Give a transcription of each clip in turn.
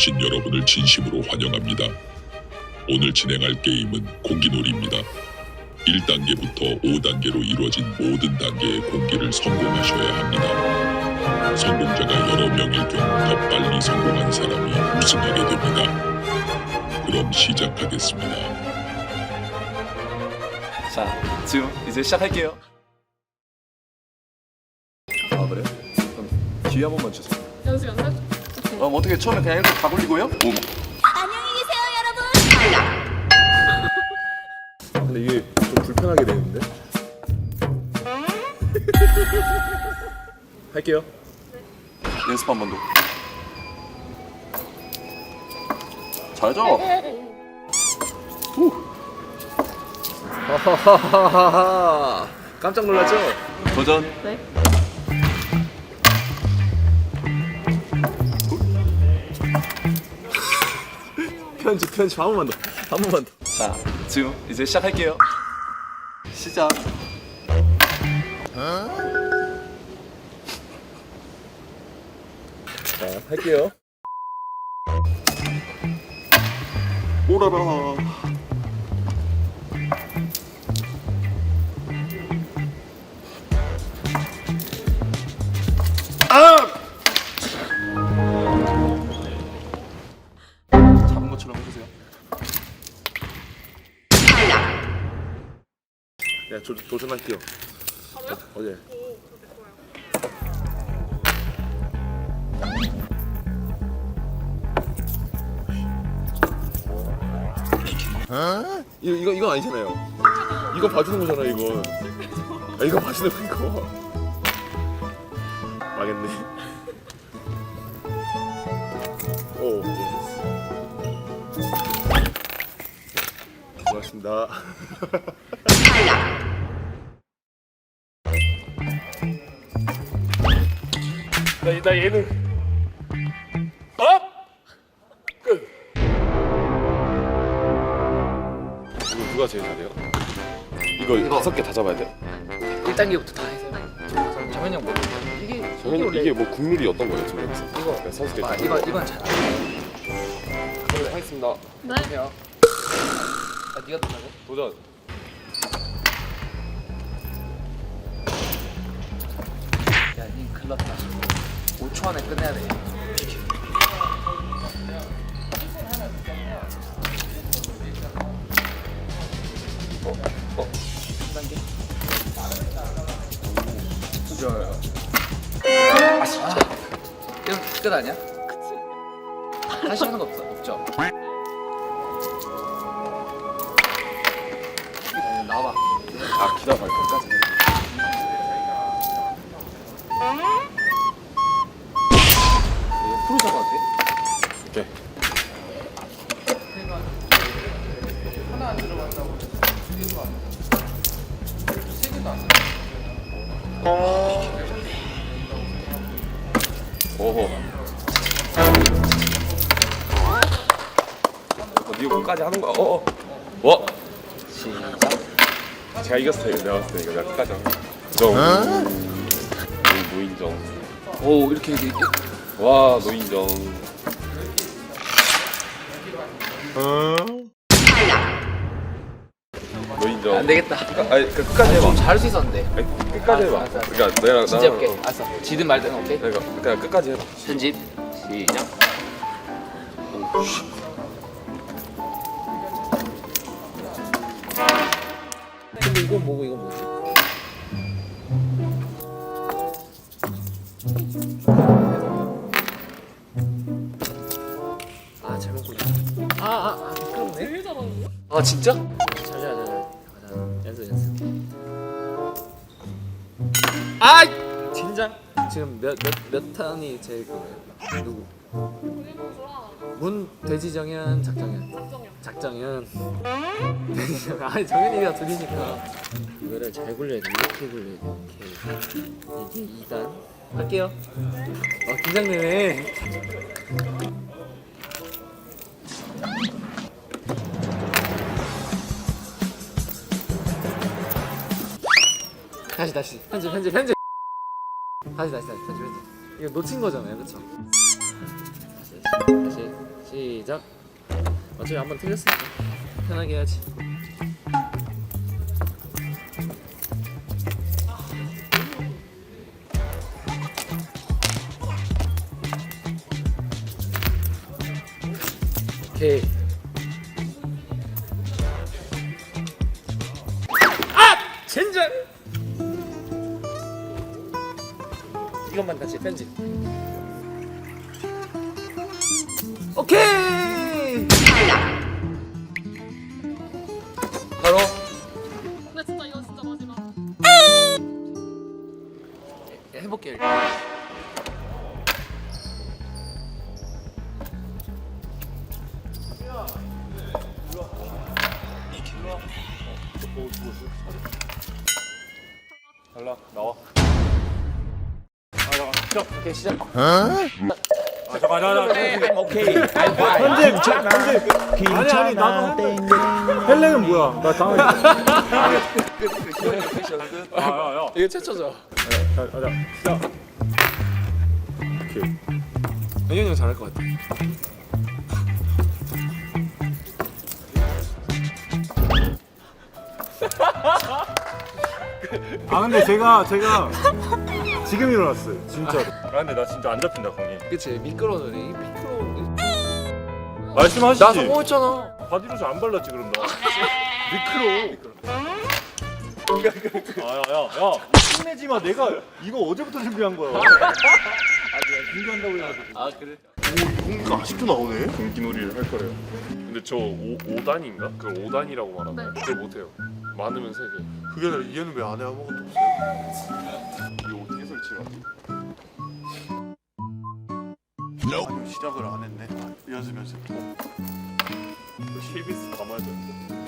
오신 여러분을 진심으로 환영합니다. 오늘 진행할 게임은 공기놀이입니다. 1단계부터 5단계로 이루어진 모든 단계의 공기를 성공하셔야 합니다. 성공자가 여러 명일 경우 더 빨리 성공한 사람이 우승하게 됩니다. 그럼 시작하겠습니다. 자, 지금 이제 시작할게요. 아 그래? 그럼 기회 한 번만 주세요. 연습 연습? 그럼 어떻게 처음에 그냥 이렇게 다 굴리고요? 오. 안녕히 계세요, 여러분. 근데 이게 좀 불편하게 되는데? 할게요. 연습 한 번 더. 잘하죠? 후. 하하하하하. 깜짝 놀랐죠? 도전. 네. 편집 편집 한 번만 더. 한 번만 더. 자, 지금 이제 시작할게요. 시작. 자, 할게요. 오라라. 조, 도전할게요. 저내 거야. 이거 이거 이건 아니잖아요. 이거 봐주는 거잖아 이거. 아, 이거 봐주는 거 이거. 망했네. 오, 예스. 고맙습니다. 나, 나 얘는 업! 끝. 이거 누가 제일 잘해요? 이거, 다섯 개 다 잡아야 돼? 1단계부터 다 해서 정현이 형 뭐? 이게 이게 저는 원래 이게 뭐 국룰이 어떤 거예요 지금 여기서? 이거 네, 선수들 아, 다 이건 이건 잘. 네, 하겠습니다. 네. 해요. 아 네가 도전해? 도전. 야, 니 큰일 났다. 5초 안에 끝내야 돼. 어, 어, 3단계? 좋아요. 아, 진짜. 이건 끝 아니야? 어, 니 끝까지 하는 거야. 어. 어. 와. 시작. 제가 이겼어요. 내가 봤을 때 이거 내가 끝까지 한 거. 정. 노- 노인정. 오, 이렇게, 이렇게. 와 노인정. 노인정. 안 되겠다. 아, 아니 그 끝까지 해봐. 좀 잘할 수 있었는데. 아니, 끝까지 해봐. 알았어, 알았어. 그러니까 내가 진짜 나랑- 해볼게. 어. 알았어. 지든 말든 오케이. 그러니까 그냥 끝까지 해봐. 편집. 시작. 근데 이건 뭐고 이건 뭐지? 아 잘못 골랐 아아 아, 그렇네. 제일 잘하는 거? 아 진짜? 잘자 잘자 가자 연습 연습 아 진짜 지금 몇 몇 몇 탄이 제일 그거예요 누구 본인으로서랑 문 돼지 정현 작정현 박정현. 작정현 돼지 정현 아니 정현이가 둘이니까. 이거를 잘 굴려야 돼. 이렇게 굴려야 돼. 이렇게. 이게 2단. 할게요. 어 긴장되네. 다시 다시. 편집 편집 편집. 다시 다시 다시. 편집 편집. 이거 놓친 거잖아요. 그쵸? 다시 다시. 다 시 시작. 어차피 한번 틀렸으니까 편하게 해야지. 오케이. 아! 젠장! 이것만 다시 편집. 오케이 시작. 아 잠깐 잠깐. 오케이. 편집 자, 편집 아니 아니 나도 헬랭은 뭐야 나 당황했어 아야야. 이거 최초죠. 자 가자 시작 오케이 영현이 형 잘할 것 같아. 아 근데 제가 제가 지금 일어났어요 진짜로. 아 근데 나 진짜 안 잡힌다 공이. 그치 미끄러워서 이 미끄러운. 말씀하시지. 나 성공했잖아. 바디로즈 안 발랐지 그럼 나. 미끄러. 아야야야. 힘내지 마. 내가 이거 어제부터 준비한 거야. 아 그래? 공기가 아직도 나오네? 공기놀이를 할 거래요. 근데 저 5, 5단인가? 그걸 5단이라고 말하나요? 그걸 못해요. 많으면 3개. 그게 아니라 얘는 왜 안에 아무것도 없어요? 이거 어떻게 설치를 하지? 아니 시작을 안 했네. 아, 연습 연습. 실비스 감아야 되는데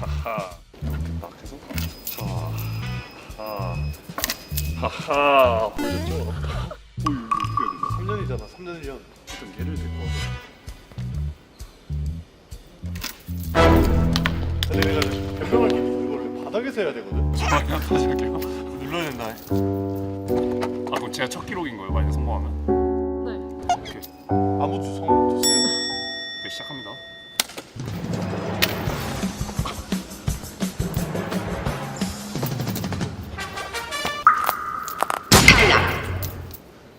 하하 이렇게 딱 해서 자 하하 하하 보셨죠? 오 이거 어떻게 해야 되냐? 3년이잖아. 3년 전. 일단 얘를 데리고 잠깐만요 눌러야 된다. 아 그럼 제가 첫 기록인 거예요 만약 성공하면 네. 오케이 아무 주성 못했어요. 네, 시작합니다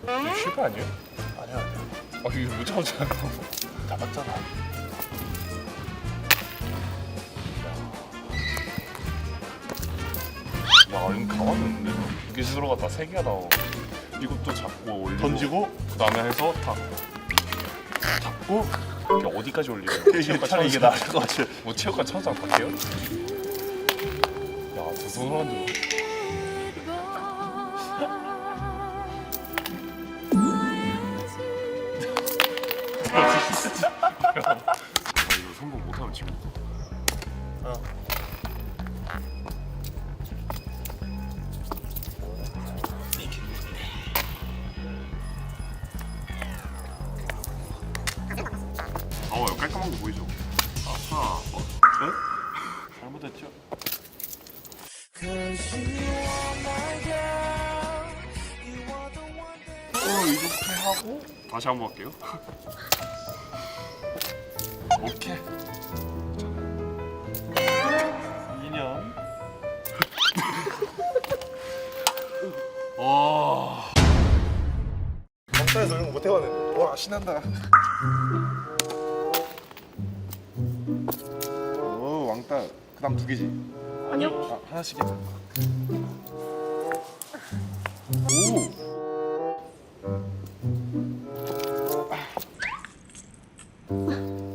이거 실패 아니에요? 아니야 아니야. 아 이거 못 잡았잖아요 잡았잖아. 야 이거 가봤는데. 두개 들어갔다 세 개가 나오고 이것도 잡고 올리고 던지고? 그 다음에 해서 탁. 잡고 이게 어디까지 올리고 이게 차라리 이게 나을 것 같아. 뭐 체육관 찾아 갈게요. 야저 손으로 아 이거 성공 못하면 지금. 어 깔끔한 거 보이죠? 아하. 어, 잘못했죠? 어 이렇게 하고? 다시 한 번 할게요. 오케이. 2년. 와. 영상에서 이런 거 못해봤네. 와 신난다 그 다음 두 개지. 아니요. 아 하나씩이야 어,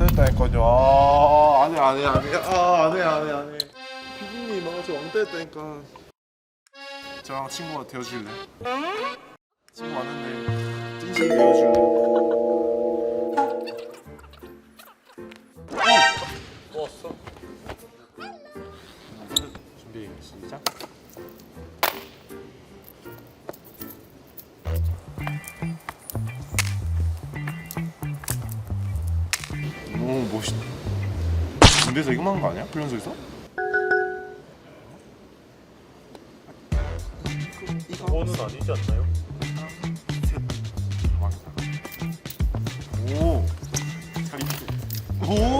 왕따였다니까요 아 안해 안해 안해 아 안해 안해 안해 피디님 아 저 왕따였다니까 저랑 친구가 되어줄래? 친구 많은데 찐친이 되어줄래? 멋있. 군대에서 이거 하는 거 아니야? 훈련소에서? 이거는 아니지 않나요? 오. 잘. 오.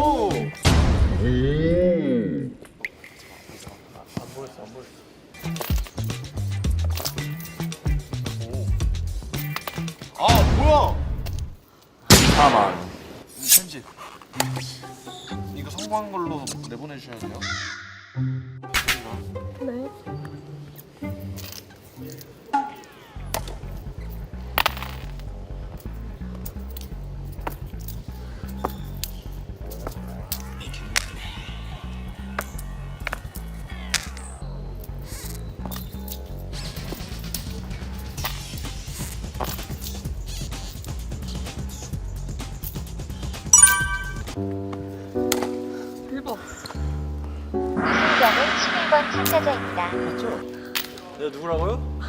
3번 참가자입니다. 맞죠? 내가 누구라고요?